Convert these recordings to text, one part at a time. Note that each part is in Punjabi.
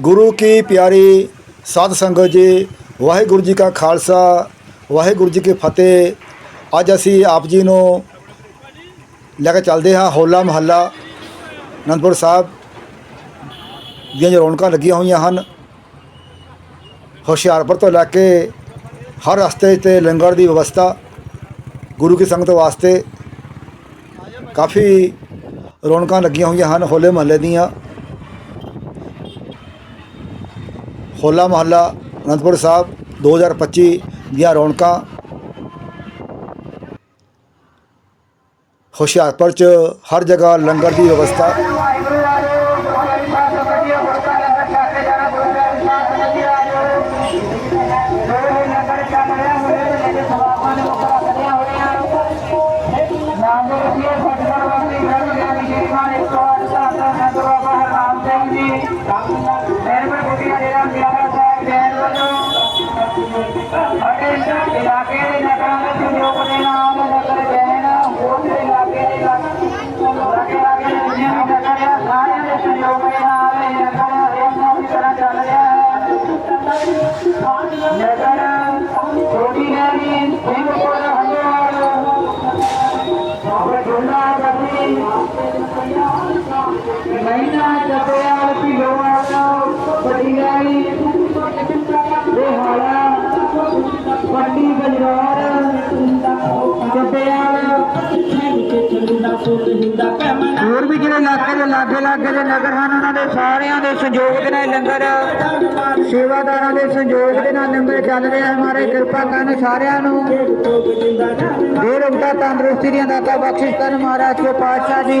ਗੁਰੂ ਕੀ ਪਿਆਰੀ ਸਾਧ ਸੰਗਤ ਜੀ, ਵਾਹਿਗੁਰੂ ਜੀ ਕਾ ਖਾਲਸਾ, ਵਾਹਿਗੁਰੂ ਜੀ ਕੀ ਫਤਿਹ। ਅੱਜ ਅਸੀਂ ਆਪ ਜੀ ਨੂੰ ਲੈ ਕੇ ਚੱਲਦੇ ਹਾਂ ਹੋਲਾ ਮਹੱਲਾ। ਅਨੰਦਪੁਰ ਸਾਹਿਬ ਦੀਆਂ ਜੋ ਰੌਣਕਾਂ ਲੱਗੀਆਂ ਹੋਈਆਂ ਹਨ, ਹੁਸ਼ਿਆਰਪੁਰ ਤੋਂ ਲੈ ਕੇ ਹਰ ਰਸਤੇ ਤੇ ਲੰਗਰ ਦੀ ਵਿਵਸਥਾ ਗੁਰੂ ਕੀ ਸੰਗਤ ਵਾਸਤੇ ਕਾਫੀ ਰੌਣਕਾਂ ਲੱਗੀਆਂ ਹੋਈਆਂ ਹਨ ਹੋਲੇ ਮਹੱਲੇ ਦੀਆਂ। ਹੋਲਾ ਮਹੱਲਾ ਅਨੰਦਪੁਰ ਸਾਹਿਬ 2025 ਦੀਆਂ ਰੌਣਕਾਂ ਹੁਸ਼ਿਆਰਪੁਰ ਚ ਹਰ ਜਗ੍ਹਾ ਲੰਗਰ ਦੀ ਵਿਵਸਥਾ ਇਲਾਕੇ ਦੇ ਨਗਰਾਂ ਦੇ ਸੰਯੋਗ ਦੇ ਨਾਲ ਨਗਰ ਜੈਨ ਹੋਰ ਦੇ ਇਲਾਕੇ ਦੇ ਲਾਗੇ ਲਾਗੇ ਦੇ ਜਿੰਨੇ ਨਗਰ ਸਾਰਿਆਂ ਦੇ ਸੰਯੋਗ ਦੇ ਨਾਲ ਇਹ ਨਗਰ ਹਰੇਕ ਨੂੰ ਤਰ੍ਹਾਂ ਚੱਲ ਰਿਹਾ ਹੈ ਨਗਰ ਛੋਟੀ ਨੈਣੀ ਸਿੰਘਪੁਰ ਹੰਡਵਾਲ ਬਟੁੰਡਾ ਗੱਦੀ ਮਹੀਨਾ ਜਪਿਆਲ ਹੋਰ ਵੀ ਜਿਹੜੇ ਇਲਾਕੇ ਦੇ ਲਾਗੇ ਲਾਗੇ ਦੇ ਨਗਰ ਹਨ, ਉਹਨਾਂ ਦੇ ਸਾਰਿਆਂ ਦੇ ਸੰਯੋਗ ਦੇ ਨਾਲ ਲੰਗਰ ਸੇਵਾਦਾਰਾਂ ਦੇ ਸੰਯੋਗ ਦੇ ਨਾਲ ਲੰਗਰ ਚੱਲ ਰਿਹਾ ਹੈ। ਮਾਰੇ ਕਿਰਪਾ ਕਰਨ ਸਾਰਿਆਂ ਨੂੰ। ਦੇ ਰੁਕਤਾ ਤੰਦਰੁਸਤੀ ਦੀਆਂ ਦਾਤਾ ਬਖਸ਼ਿਸ਼ ਕਰਨ ਮਹਾਰਾਜ ਕੇ ਪਾਤਸ਼ਾਹ ਜੀ।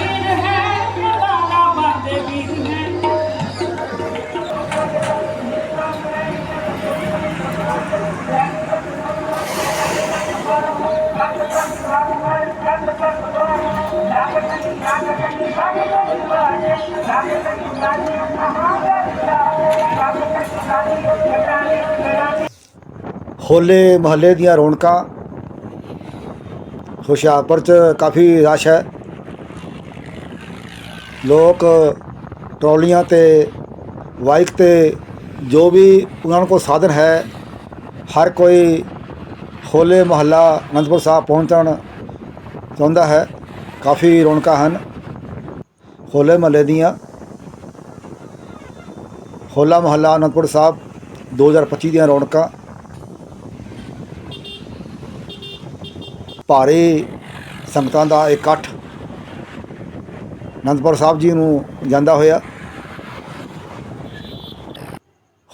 ਹੋਲੇ ਮਹੱਲੇ ਦੀਆਂ ਰੌਣਕਾਂ ਹੁਸ਼ਿਆਰਪੁਰ ਚ ਕਾਫੀ ਰਸ਼ ਹੈ। ਲੋਕ ਟਰਾਲੀਆਂ ਤੇ ਬਾਈਕ ਤੇ ਜੋ ਵੀ ਉਹਨਾਂ ਕੋਲ ਸਾਧਨ ਹੈ, ਹਰ ਕੋਈ ਹੋਲੇ ਮਹੱਲਾ ਅਨੰਦਪੁਰ ਸਾਹਿਬ ਪਹੁੰਚਣ ਚਾਹੁੰਦਾ ਹੈ। ਕਾਫੀ ਰੌਣਕਾਂ ਹਨ। ਹੋਲੇ ਮਹੱਲੇ ਦੀਆਂ। ਹੋਲਾ ਮਹੱਲਾ ਅਨੰਦਪੁਰ ਸਾਹਿਬ 2025 ਦੀਆਂ ਰੌਣਕਾਂ। ਭਾਰੀ ਸੰਗਤਾਂ ਦਾ ਇਕੱਠ ਅਨੰਦਪੁਰ ਸਾਹਿਬ ਜੀ ਨੂੰ ਜਾਂਦਾ ਹੋਇਆ।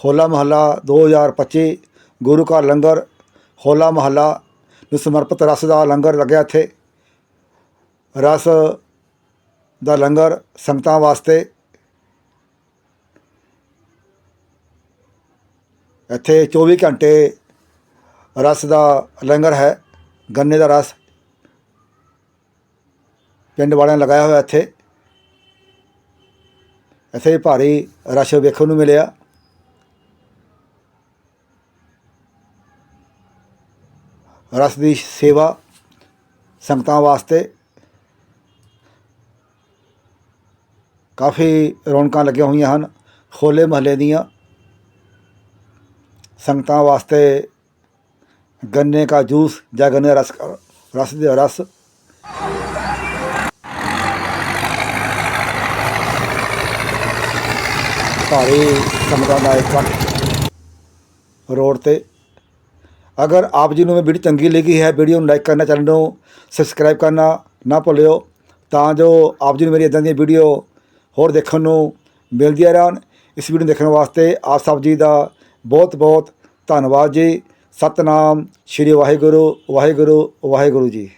ਹੋਲਾ ਮਹੱਲਾ 2025 ਗੁਰੂ ਘਰ ਲੰਗਰ, ਹੋਲਾ ਮਹੱਲਾ ਨੂੰ ਸਮਰਪਿਤ ਰਸ ਦਾ ਲੰਗਰ ਲੱਗਿਆ ਇੱਥੇ। ਰਸ ਦਾ ਲੰਗਰ ਸੰਗਤਾਂ ਵਾਸਤੇ। ਇੱਥੇ 24 ਘੰਟੇ ਰਸ ਦਾ ਲੰਗਰ ਹੈ, ਗੰਨੇ ਦਾ ਰਸ। ਪਿੰਡ ਵਾਲਿਆਂ ਨੇ ਲਗਾਇਆ ਹੋਇਆ ਇੱਥੇ। ਇੱਥੇ ਭਾਰੀ ਰਸ਼ ਵੇਖਣ ਨੂੰ ਮਿਲਿਆ। ਰਸ ਦੀ ਸੇਵਾ ਸੰਗਤਾਂ ਵਾਸਤੇ ਕਾਫੀ ਰੌਣਕਾਂ ਲੱਗੀਆਂ ਹੋਈਆਂ ਹਨ ਹੋਲੇ ਮਹੱਲੇ ਦੀਆਂ। ਸੰਗਤਾਂ ਵਾਸਤੇ ਗੰਨੇ ਦਾ ਜੂਸ ਜਾਂ ਗੰਨੇ ਦਾ ਰਸ ਰਸ ਦੇ ਰਸ। ਭਾਰੀ ਸੰਗਤਾਂ ਦਾ ਇਕੱਠ ਰੋਡ ਤੇ। ਅਗਰ ਆਪ ਜੀ ਨੂੰ ਇਹ ਵੀਡੀਓ ਚੰਗੀ ਲੱਗੀ ਹੈ, ਵੀਡੀਓ ਨੂੰ ਲਾਈਕ ਕਰਨਾ, ਚੈਨਲ ਨੂੰ ਸਬਸਕ੍ਰਾਈਬ ਕਰਨਾ ਨਾ ਭੁੱਲਿਓ, ਤਾਂ ਜੋ ਆਪ ਜੀ ਨੂੰ ਮੇਰੀ ਇਦਾਂ ਦੀ ਵੀਡੀਓ ਹੋਰ ਦੇਖਣ ਨੂੰ ਮਿਲਦੀਆਂ ਰਹਿਣ। ਇਸ ਵੀਡੀਓ ਦੇਖਣ ਵਾਸਤੇ ਆਪ ਸਭ ਜੀ ਦਾ ਬਹੁਤ ਬਹੁਤ ਧੰਨਵਾਦ ਜੀ। ਸਤਨਾਮ ਸ਼੍ਰੀ ਵਾਹਿਗੁਰੂ ਵਾਹਿਗੁਰੂ ਵਾਹਿਗੁਰੂ ਜੀ।